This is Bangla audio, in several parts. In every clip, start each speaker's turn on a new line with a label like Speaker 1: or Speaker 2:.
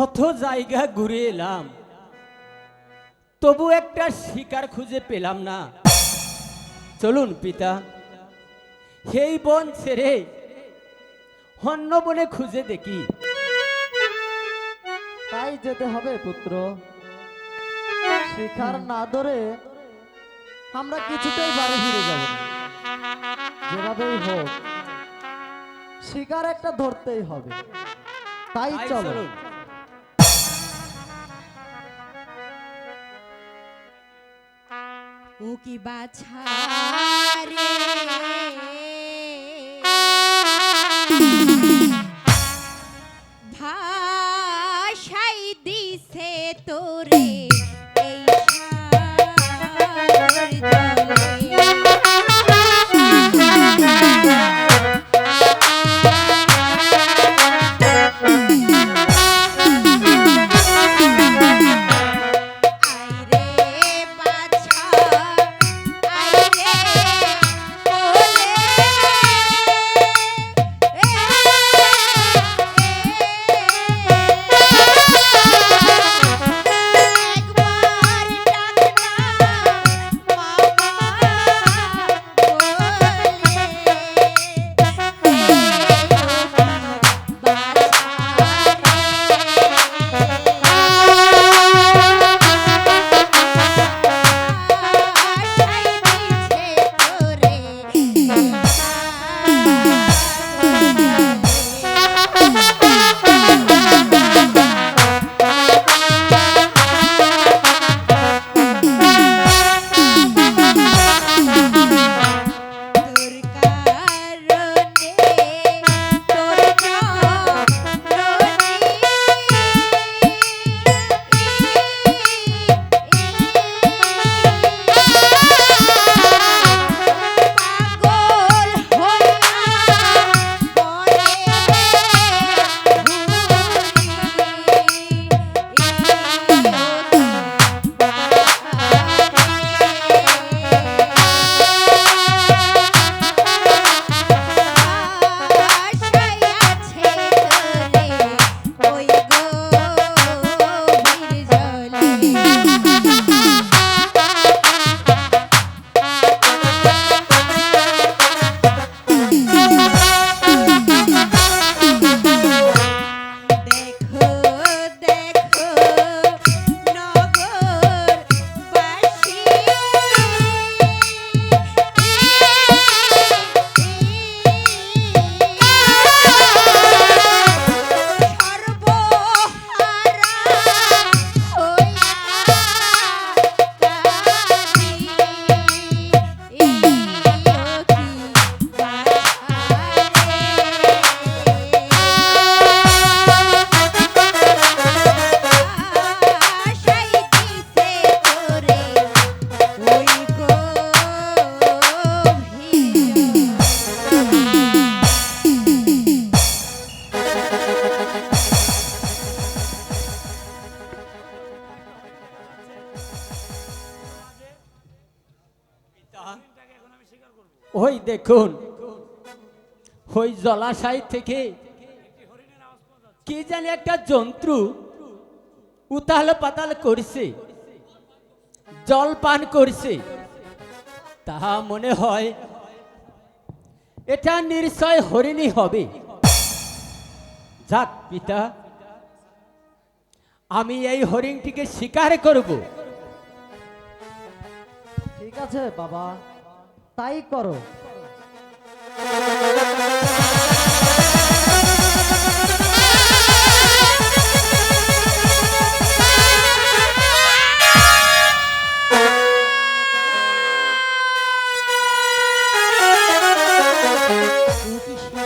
Speaker 1: কত জায়গা ঘুরে এলাম। তবু একটা শিকার খুঁজে পেলাম না। চলুন পিতা সেই বন ছেড়ে অন্য বনে খুঁজে দেখি।
Speaker 2: তাই যেতে হবে পুত্র। শিকার না ধরে আমরা কিছুতেই বাড়ি ফিরে যাব যেভাবেই হোক শিকার একটা ধরতেই হবে। তাই
Speaker 1: তাই
Speaker 2: চলো।
Speaker 3: ও কি বাছা রে?
Speaker 1: দেখুন, ওই জলাশয় থেকে কি জানি একটা জন্তু উতাল পাতাল করছে, জল পান করছে। তাহা মনে হয় এটা নিশ্চয় হরিণী হবে। যাক পিতা, আমি এই হরিণটিকে শিকার করব।
Speaker 2: ঠিক আছে বাবা, তাই করো। সাগর এ কি তাড়াতাড়ি তীর মারলি বাবা
Speaker 1: কি বাবা
Speaker 3: তীরাঘাতে বুঝি যাবে করেছি আমি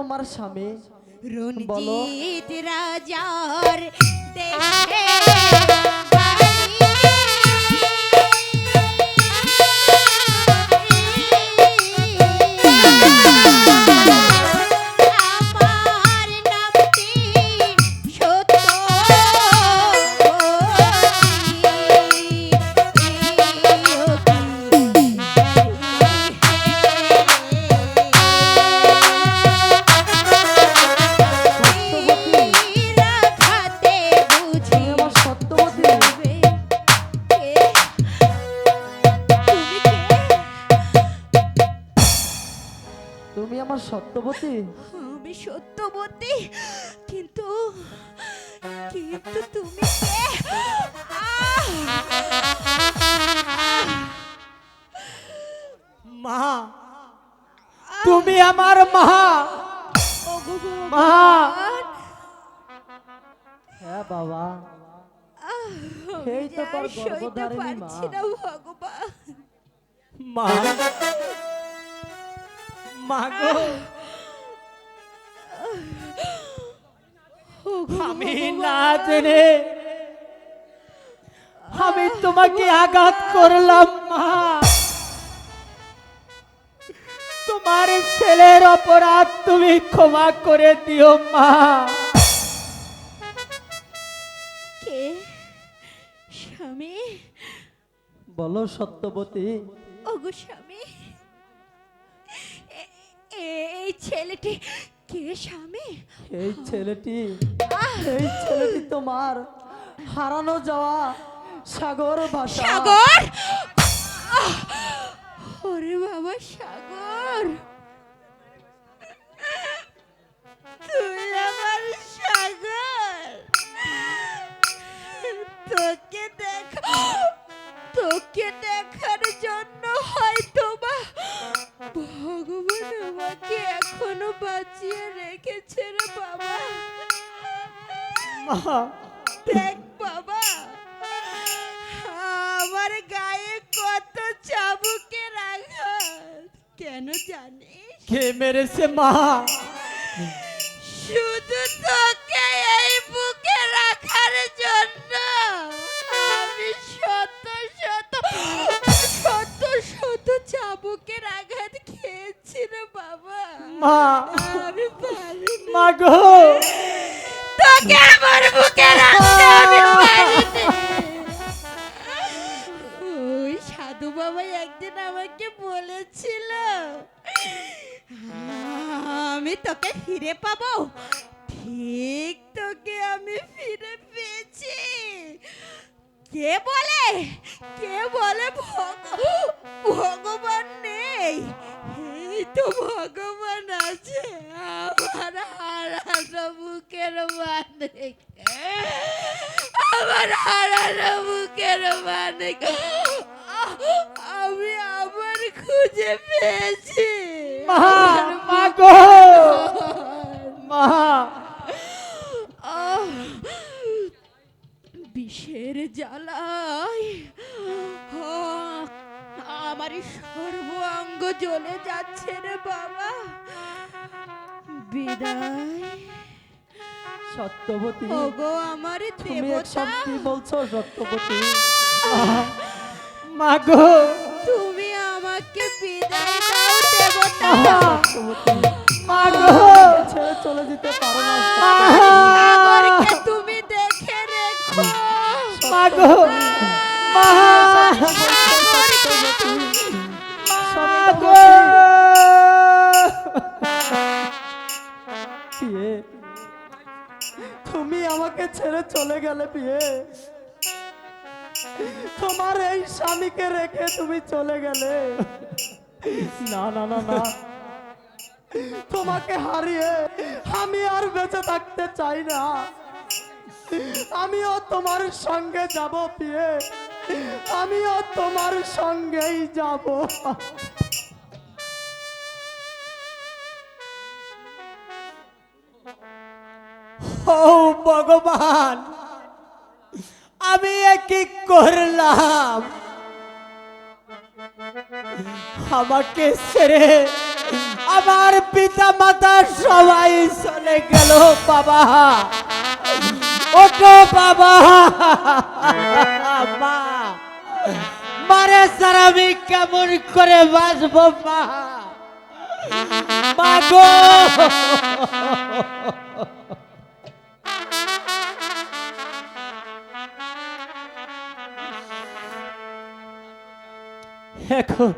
Speaker 2: তোমার স্বামী?
Speaker 3: রঞ্জিত রাজার দেশে আমি সত্যবতী কিন্তু কিন্তু তুমি কে?
Speaker 1: মা তুমি আমার মা। মা।
Speaker 2: হ্যাঁ বাবা এই তো তোর গর্ভধারিণী মা।
Speaker 3: ভগবান।
Speaker 1: মা মা গো। আমি
Speaker 3: ভগবান,
Speaker 1: না জেনে আমি তোমাকে আঘাত করলাম মা। তোমার ছেলের অপরাধ তুমি ক্ষমা করে দিও মা।
Speaker 3: কে? স্বামী?
Speaker 2: বলো সত্যবতী।
Speaker 3: ওগো স্বামী এই ছেলেটি কে স্বামী?
Speaker 2: এই ছেলেটি এই ছেলেটি তোমার হারানো যাওয়া সাগর ভাষা।
Speaker 3: সাগর! ওরে বাবা সাগর! দেখ বাবা আমার গায়ে কত চাবুকের আঘাত কেন জানিস?
Speaker 1: কে মেরেছে মা?
Speaker 3: শুধু তোকে এই বুকে রাখার জন্য। আমি শত শত শত শত চাবুকের আঘাত খেয়েছি রে বাবা।
Speaker 1: মা।
Speaker 3: আমি
Speaker 1: মা গো।
Speaker 3: আমার বুকে রাখতে আমি পারিনি ওই সাধু বাবা একদিন আমাকে বলেছিল, আমি তোকে ফিরে পাবো। ঠিক তোকে আমি ফিরে পেয়েছি। কে বলে? কে বলে? ভগ- ভগবান নেই। এই তো ভগবান। আমার হারানো বুকের মালিক। আমি আবার খুঁজে পেয়েছি।
Speaker 1: মা
Speaker 3: আমার
Speaker 1: মা গো! মা!
Speaker 3: বিষের জ্বালায় আমার সর্বাঙ্গ জ্বলে যাচ্ছে রে বাবা। বিদায়।
Speaker 2: সত্যবতী।
Speaker 3: ওগো আমার
Speaker 2: তুমি
Speaker 3: দেবতা।
Speaker 2: এসব বলছো সত্যবতী।
Speaker 1: মা গো।
Speaker 3: তুমি আমাকে বিদায় দাও দেবতা।
Speaker 1: মা গো।
Speaker 2: ছেড়ে চলে যেতে পারো না।
Speaker 3: সাগরকে তুমি দেখে রেখো।
Speaker 1: মা গো। মা
Speaker 2: সত্যবতী। তুমি আমাকে ছেড়ে চলে গেলে বিয়ে। তোমার এই স্বামীকে রেখে তুমি চলে গেলে। না না না না। তোমাকে হারিয়ে আমি আর বেঁচে থাকতে চাই না। আমিও তোমার সঙ্গে যাব পিয়ে আমিও তোমার সঙ্গেই যাব।
Speaker 1: ভগবান, আমি কি করলাম। আমাকে ছেড়ে আমার পিতা মাতা সবাই চলে গেল, বাবা। ওটো বাবা। মা, মারে স্যার, আমি কেমন করে বাঁচবো মা গো। এখন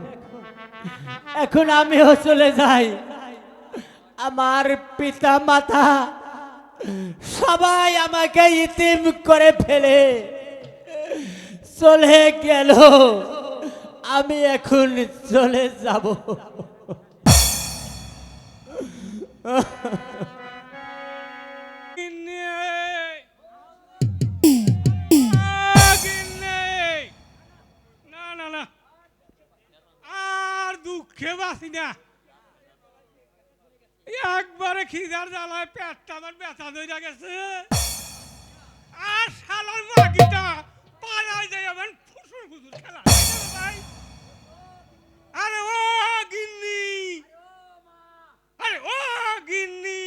Speaker 1: এখন আমিও চলে যাই। আমার পিতা মাতা সবাই আমাকে ইতিম করে ফেলে চলে গেল। আমি এখন চলে যাব।
Speaker 4: দুঃখে বাসি না। একবারে খিদার জ্বালায় পেটটা আমার ব্যথা ধরে গেছে। আর শালার মাগিটা পালাই যায় আমার ফুসুর ফুসুর খেলা ভাই। আরে ও গিন্নি। আরে ও গিন্নি।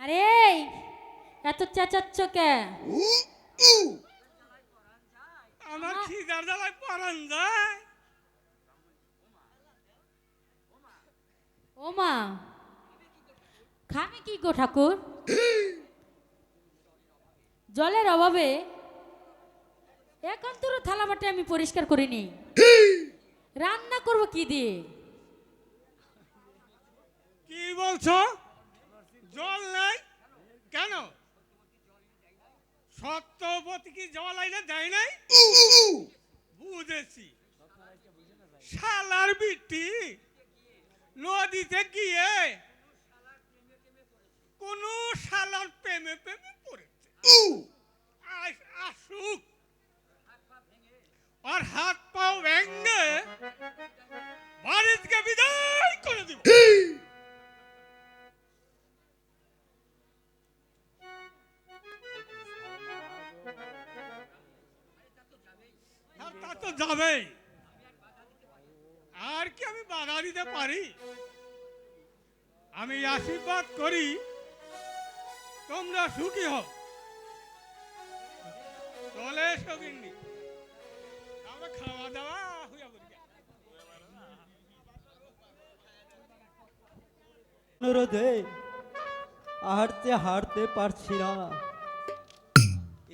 Speaker 3: আরে এত চেঁচাচ্ছ কে?
Speaker 4: আমার খিদার জ্বালায় পরান যায়।
Speaker 3: ও মা খাবে কি গো ঠাকুর? জলের অভাবে এখন তোর থালা বাটি আমি পরিষ্কার করিনি। রান্না করব কি দিয়ে?
Speaker 4: কি বলছো? জল নাই? কেন? সত্যবতী কি জল আইলে দেয় নাই? বুঝেছি। শালার বিটি নদীতে গিয়ে কোন শালার প্রেমে প্রেমে পড়েছে। আস- আসুক। আর হাত পাও ভেঙে বাড়িতে বিদায় করে দিব। তা তো আর কি আমি বাধা দিতে পারি? আমি আশীর্বাদ করি, তোমরা সুখী চলে খাওয়া দাওয়া
Speaker 1: অনুরোধে হাঁটতে হাঁটতে পারছি না।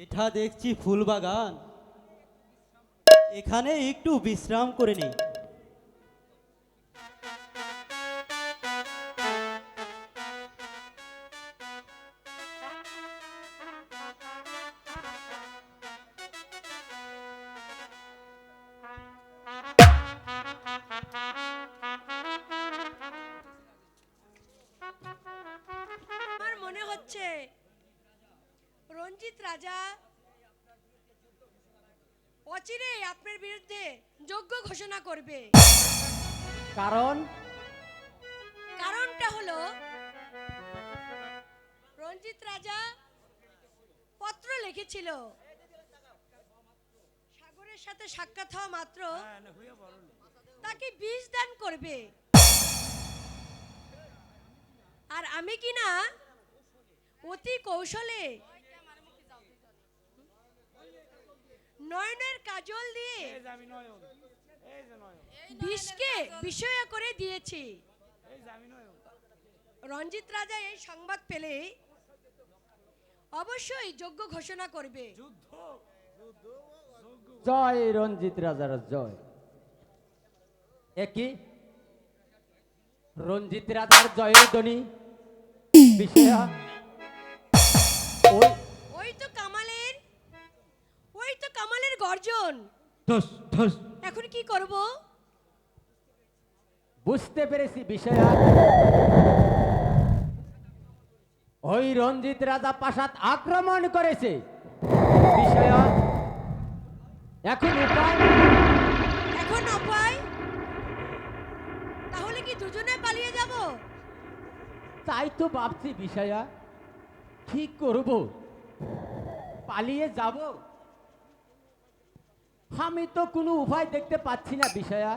Speaker 1: এটা দেখছি ফুল বাগান এখানে একটু বিশ্রাম করে নেই।
Speaker 5: রাজা। অচিরেই আপনার বিরুদ্ধে যোগ্য ঘোষণা করবে।
Speaker 1: কারণ?
Speaker 5: কারণটা হলো রঞ্জিত রাজা পত্র লিখেছিল। সাগরের সাথে সাক্ষাৎ হওয়া মাত্র তাকে বিষ দান করবে। আর আমি কিনা অতি কৌশলে নয়নের কাজল দিয়ে। বিষকে বিষয় করে দিয়েছি। রঞ্জিত রাজা এই সংবাদ পেলে অবশ্যই যোগ্য ঘোষণা করবে।
Speaker 1: জয় রঞ্জিত রাজার জয়। একই রঞ্জিত রাজার জয়ের ধ্বনি। বিষয়া। ওই
Speaker 5: কামালের গর্জন।
Speaker 1: ঠস ঠস
Speaker 5: এখন কি করব?
Speaker 1: বুঝতে পেরেছি বিষয়া ওই রঞ্জিত রাজা প্রাসাদ আক্রমণ করেছে। বিষয়া এখন উপায়
Speaker 5: এখন অপায় তাহলে কি দুজনে পালিয়ে যাব?
Speaker 1: তাই তো ভাবছি বিষয়া কি করব? পালিয়ে যাব? আমি তো কোনো উপায় দেখতে পাচ্ছি না বিষয়া